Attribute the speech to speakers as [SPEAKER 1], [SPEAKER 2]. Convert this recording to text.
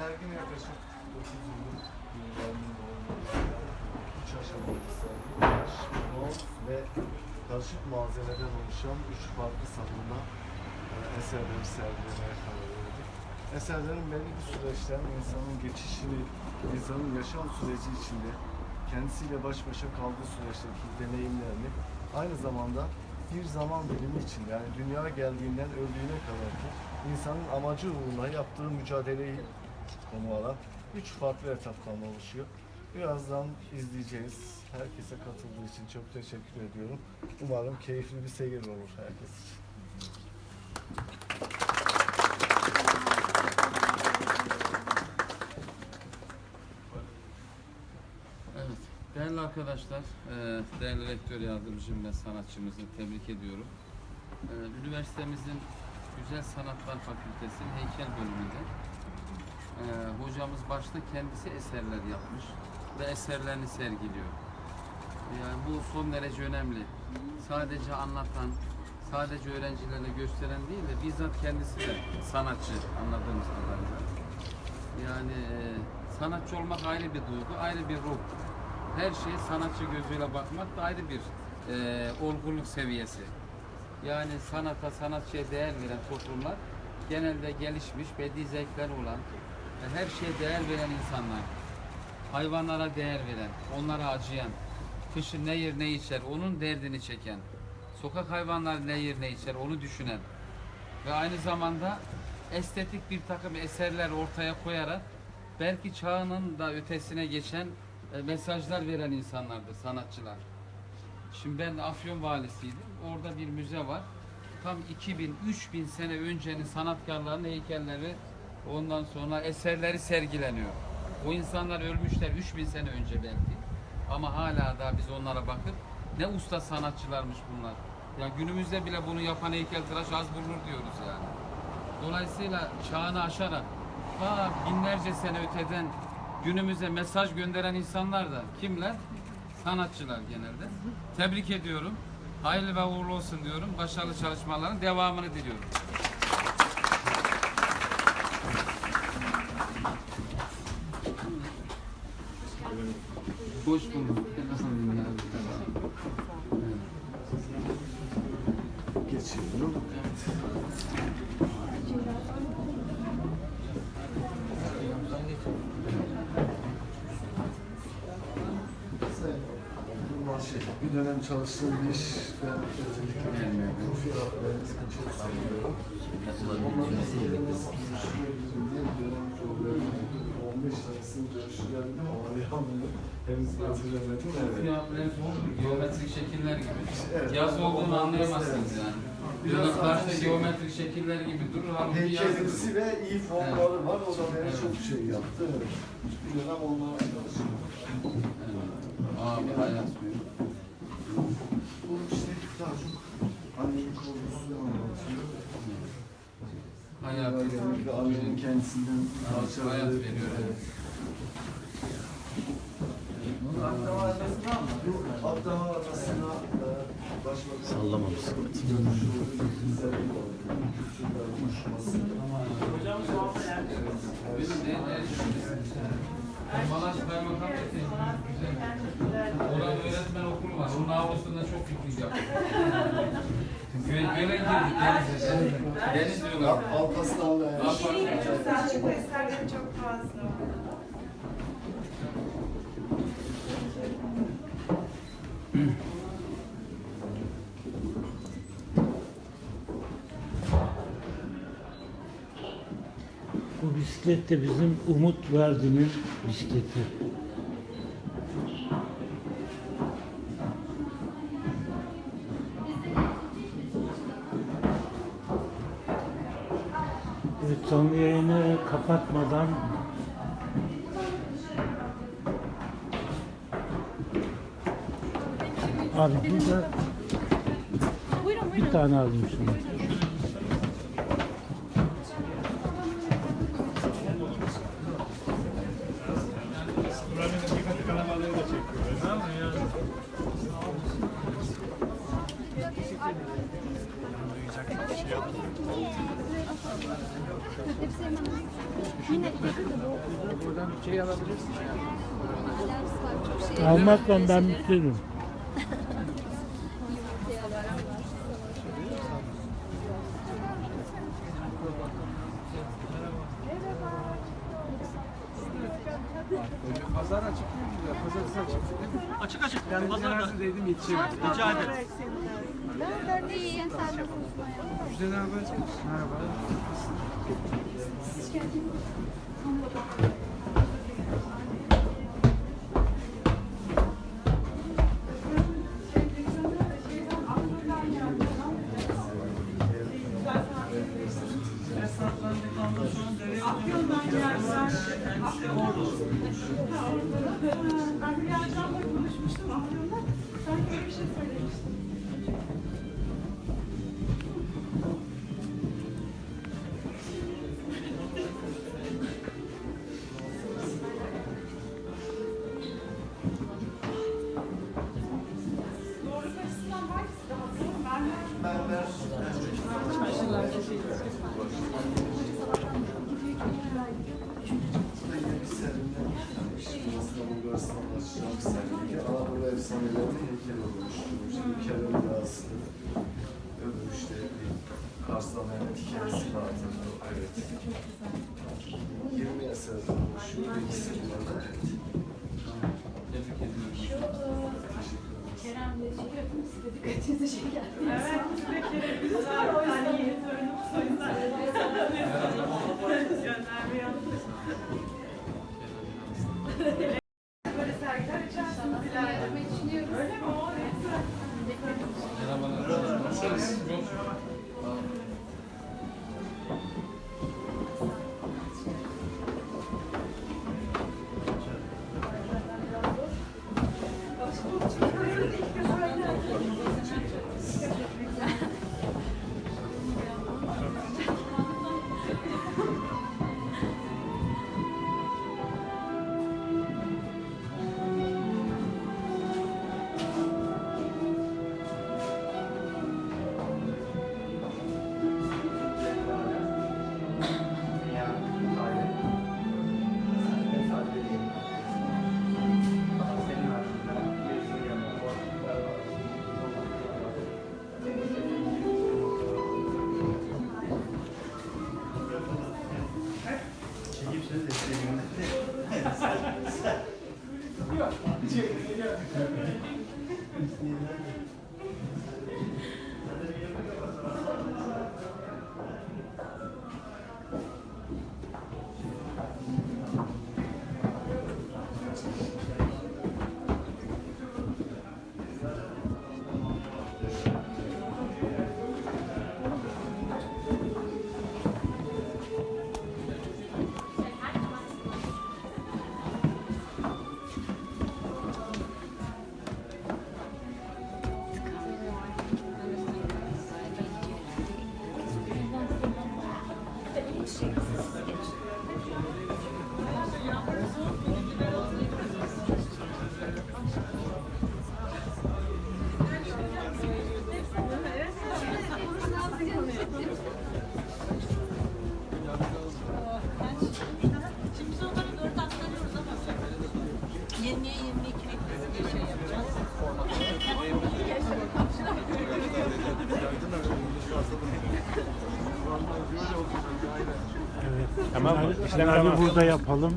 [SPEAKER 1] serginin yaklaşık 9 yıllık yıllarının. Üç aşamalı bir sergi. Taş, bronz ve karışık malzemeden oluşan üç farklı salonda e, sergilemeye karar verdik. Eserlerin belli bir süreçten insanın geçişini, insanın yaşam süreci içinde kendisiyle baş başa kaldığı süreçteki deneyimlerini aynı zamanda bir zaman dilimi içinde yani dünya geldiğinden öldüğüne kadar ki insanın amacı uğruna yaptığı mücadeleyi konu alan üç farklı etaptan oluşuyor. Birazdan izleyeceğiz. Herkese katıldığı için çok teşekkür ediyorum. Umarım keyifli bir seyir olur herkes için.
[SPEAKER 2] Evet, değerli arkadaşlar, e, değerli rektör yardımcım ve sanatçımızı tebrik ediyorum. E, Üniversitemizin Güzel Sanatlar Fakültesi'nin heykel bölümünde e, hocamız başta kendisi eserler yapmış ve eserlerini sergiliyor. Yani bu son derece önemli. Sadece anlatan, sadece öğrencilerine gösteren değil de bizzat kendisi de sanatçı anladığımız kadarıyla. Yani e, sanatçı olmak ayrı bir duygu, ayrı bir ruh. Her şeye sanatçı gözüyle bakmak da ayrı bir e, olgunluk seviyesi. Yani sanata, sanatçıya değer veren toplumlar genelde gelişmiş, bedi zevkler olan, e, her şeye değer veren insanlar. Hayvanlara değer veren, onlara acıyan, kışın ne yer ne içer, onun derdini çeken, sokak hayvanları ne yer ne içer, onu düşünen ve aynı zamanda estetik bir takım eserler ortaya koyarak belki çağının da ötesine geçen e, mesajlar veren insanlardır, sanatçılar. Şimdi ben Afyon valisiydim. Orada bir müze var. Tam 2000-3000 sene öncenin sanatkarlarının heykelleri ondan sonra eserleri sergileniyor. O insanlar ölmüşler 3000 sene önce belki. Ama hala da biz onlara bakıp ne usta sanatçılarmış bunlar. Ya günümüzde bile bunu yapan heykeltıraş az bulunur diyoruz yani. Dolayısıyla çağını aşarak ta binlerce sene öteden günümüze mesaj gönderen insanlar da kimler? Sanatçılar genelde. Tebrik ediyorum. Hayırlı ve uğurlu olsun diyorum. Başarılı çalışmaların devamını diliyorum. Hoş bulduk.
[SPEAKER 1] Geçiyorum. Şey, bir dönem çalıştığım iş ben özellikle profi alanlarınızı çok seviyorum. Onların bir dönem programı 15 tanesini görüştürebildim ama yanmıyor. Henüz bitiremedim. Evet.
[SPEAKER 2] Geometrik şekiller gibi.
[SPEAKER 1] Evet.
[SPEAKER 2] Yaz olduğunu anlayamazsınız yani.
[SPEAKER 1] Biraz
[SPEAKER 2] karşı
[SPEAKER 1] zaten şey-
[SPEAKER 2] geometrik şekiller gibi durur. Halbuki
[SPEAKER 1] Heykelimsi ve iyi formları var. O da beni
[SPEAKER 2] Evet.
[SPEAKER 1] çok şey yaptı. Evet. Bir dönem onlara çalıştım.
[SPEAKER 2] Abi hayat suyu.
[SPEAKER 1] Bu işte daha çok annenin korkusunu anlatıyor.
[SPEAKER 2] Hayat.
[SPEAKER 1] Genellikle annenin kendisinden
[SPEAKER 2] hayat
[SPEAKER 1] parçaları
[SPEAKER 2] veriyor, evet.
[SPEAKER 1] E, başbakan
[SPEAKER 3] Sallamamışsın.
[SPEAKER 1] görüşü güzellik oldu. Kültürler buluşması.
[SPEAKER 2] Bizim ne ne Malaş Kaymakam. Orada öğretmen okulu var. Onun avlusunda çok piknik yaptık. Göle, göle girdik denize. Deniz diyorlar.
[SPEAKER 1] Alparslan'la yani.
[SPEAKER 2] Alparslan.
[SPEAKER 4] Çok sanatçı eserleri çok fazla.
[SPEAKER 3] Bu bisiklet de bizim Umut Verdi'nin bisikleti. Kapatmadan Abi burada bir tane alayım şunu.
[SPEAKER 5] Şey.
[SPEAKER 3] Almazsan ben bitiririm.
[SPEAKER 5] Yetişemedim.
[SPEAKER 6] Rica ederim.
[SPEAKER 7] İyiyim sen de
[SPEAKER 5] Müjde ne haber? Merhaba.
[SPEAKER 4] Ben akşamda konuşmuştum Afyon'da.
[SPEAKER 1] Thank you. Evet,
[SPEAKER 4] sürekli güzel. Hani yeni torunumuz o yüzden. Göndermeyi unutmuşum.
[SPEAKER 7] Şimdi
[SPEAKER 3] Tamam. Bunları burada yapalım.